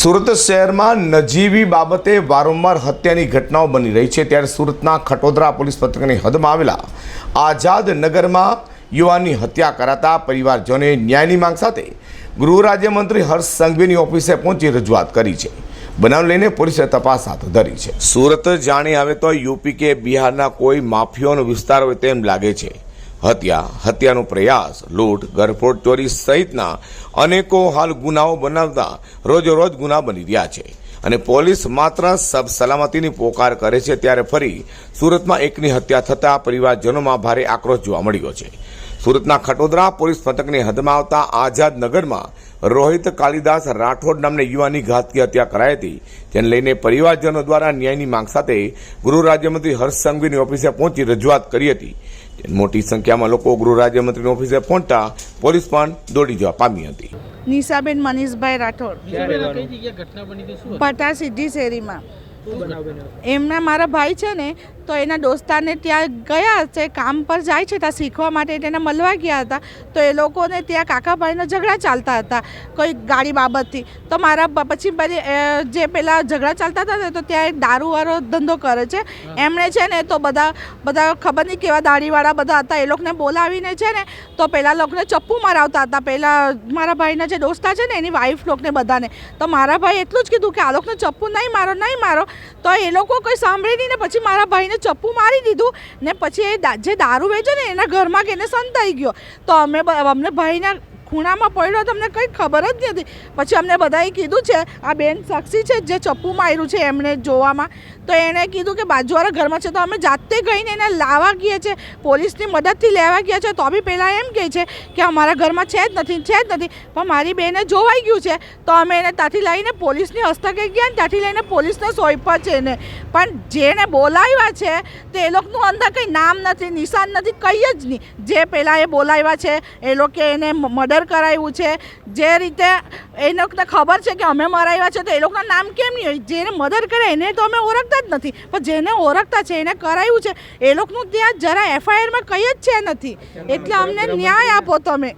સુરત શહેરમાં નજીવી બાબતે વારંવાર હત્યાની ઘટનાઓ બની રહી છે. ત્યારે સુરતના ખટોદરા પોલીસ મથકની હદમાં આવેલા આઝાદ નગરમાં યુવાનની હત્યા કરાતા પરિવારજનોએ ન્યાયની માંગ સાથે ગૃહ રાજ્યમંત્રી હર્ષ સંઘવીની ઓફિસે પહોંચી રજૂઆત કરી છે. બનાવ લઈને પોલીસે તપાસ હાથ ધરી છે. સુરત જાણી આવે તો યુપી કે બિહારના કોઈ માફિયાનો વિસ્તાર હોય તેમ લાગે છે. હત્યા, હત્યાનો પ્રયાસ, લૂંટ ગરફોડ ચોરી સહિતના અનેકો હાલ ગુનાઓ બનાવતા રોજ રોજ ગુના બની રહ્યા છે. અને પોલીસ માત્ર સબ સલામતીની પોકાર કરે છે ત્યારે ફરી સુરતમાં એકની હત્યા થતાં પરિવારજનોમાં ભારે આક્રોશ જોવા મળ્યો છે. સુરતના ખટોદરા પોલીસ મથકની હદમાં આવતા આઝાદ નગરમાં રોહિત કાલિદાસ રાઠોડ નામને યુવાની ઘાતકી હત્યા કરાઈ હતી. જેને લઈને પરિવારજનો દ્વારા ન્યાયની માંગ સાથે ગૃહ રાજ્યમંત્રી હર્ષ સંઘવીની ઓફિસે પહોંચી રજૂઆત કરી હતી. મોટી સંખ્યામાં લોકો ગૃહ રાજ્યમંત્રીની ઓફિસે પહોંચતા પોલીસ પણ દોડી જવા પામી હતી. નિશાબેન મનીષભાઈ રાઠોડ? પટા સિદ્ધિ શેરીમાં? એમના મારા ભાઈ છે ને તો એના દોસ્તારને ત્યાં ગયા છે કામ પર જાય છે ત્યાં શીખવા માટે તેને મળવા ગયા હતા. તો એ લોકોને ત્યાં કાકાભાઈનો ઝઘડા ચાલતા હતા કોઈ ગાડી બાબતથી. તો મારા પછી જે પેલા ઝઘડા ચાલતા હતા ને તો ત્યાં એક દારૂવાળો ધંધો કરે છે. એમણે છે ને તો બધા બધા ખબર નહીં કેવા દાઢીવાળા બધા હતા એ લોકોને બોલાવીને છે ને તો પેલા લોકોને ચપ્પુ મરાવતા હતા. પહેલાં મારા ભાઈના જે દોસ્તા છે ને એની વાઈફ લોકોને બધાને. તો મારા ભાઈ એટલું જ કીધું કે આ લોકોને ચપ્પુ નહીં મારો નહીં મારો. તો એ લોકો કોઈ સાંભળી નહીં ને પછી મારા ભાઈને ચપ્પુ મારી દીધું ને પછી એ જે દારૂ વેચે ને એના ઘરમાં કે એને સંતાઈ ગયો. તો અમે અમને ભાઈના ખૂણામાં પડ્યો તો અમને કંઈ ખબર જ નથી. પછી અમને બધાએ કીધું છે, આ બેન સાક્ષી છે જે ચપ્પુ માર્યું છે એમણે જોવામાં. તો એણે કીધું કે બાજુવાળા ઘરમાં છે તો અમે જાતે ગઈને એને લાવવા ગઈએ છીએ પોલીસની મદદથી લેવા ગયા છે. તો બી પહેલાં એમ કહે છે કે અમારા ઘરમાં છે જ નથી, છે જ નથી. પણ મારી બેને જોવાઈ ગયું છે. તો અમે એને ત્યાંથી લઈને પોલીસની હસ્તકે ગયા ને ત્યાંથી લઈને પોલીસને સોંપ્યા છે એને. પણ જેને બોલાવ્યા છે, તે એ લોકોનું અંદર કંઈ નામ નથી, નિશાન નથી, કંઈ જ નહીં. જે પહેલાં એ બોલાવ્યા છે, એ લોકો એને મર્ડર કરાવ્યું છે. જે રીતે એ લોકોને ખબર છે કે અમે મરાવ્યા છે તો એ લોકોના નામ કેમ નહીં હોય? જેને મર્ડર કરે એને તો અમે ઓળખતા જ નથી. પણ જેને ઓળખતા છે એને કરાયું છે એ લોકોનું ત્યાં જરા એફઆઈઆરમાં કંઈ જ છે નથી. એટલે અમને ન્યાય આપો તમે.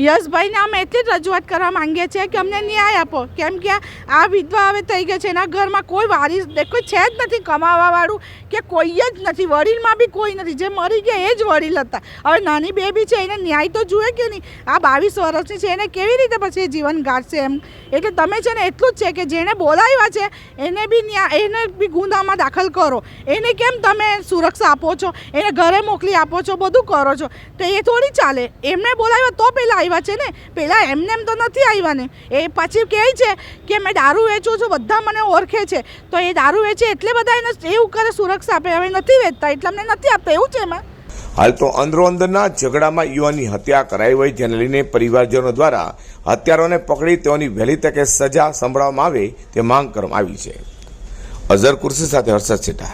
યશભાઈને અમે એટલી જ રજૂઆત કરવા માંગીએ છીએ કે અમને ન્યાય આપો. કેમ કે આ વિધવા હવે થઈ ગઈ છે એના ઘરમાં કોઈ વારીસ કોઈ છે જ નથી કમાવાવાળું કે કોઈ જ નથી વડીલમાં બી કોઈ નથી. જે મરી ગયા એ જ વડીલ હતા. હવે નાની બેબી છે એને ન્યાય તો જુએ કે નહીં? આ બાવીસ વર્ષની છે, એને કેવી રીતે પછી જીવન ગાળશે એમ? એટલે તમે છે ને એટલું જ છે કે જેને બોલાવ્યા છે, એને બી ન્યા, એને બી ગુંદામાં દાખલ કરો. એને કેમ તમે સુરક્ષા આપો છો? એને ઘરે મોકલી આપો છો? બધું કરો છો. તો એ થોડી ચાલે. એમને બોલાવ્યા તો પહેલાં આવ્યા છે ને? પહેલાં એમને એમ તો નથી આવ્યા ને. એ પછી કહે છે કે, મેં દારૂ વેચું છું, બધા મને ઓળખે છે. તો એ દારૂ વેચે એટલે બધા એને એવું કરે, સુરક્ષા આપે. હવે નથી વેચતા, એટલે અમને નથી આપતા. એવું છે એમાં? હાલ તો અંદરો અંદરના ઝઘડામાં યુવાનની હત્યા કરાઈ હોય જેને લઈને પરિવારજનો દ્વારા હત્યારોને પકડી તેઓની વહેલી તકે સજા સંભળાવવામાં આવે તે માંગ કરવામાં આવી છે. અઝર કુર્સી સાથે હર્ષદ સેઠા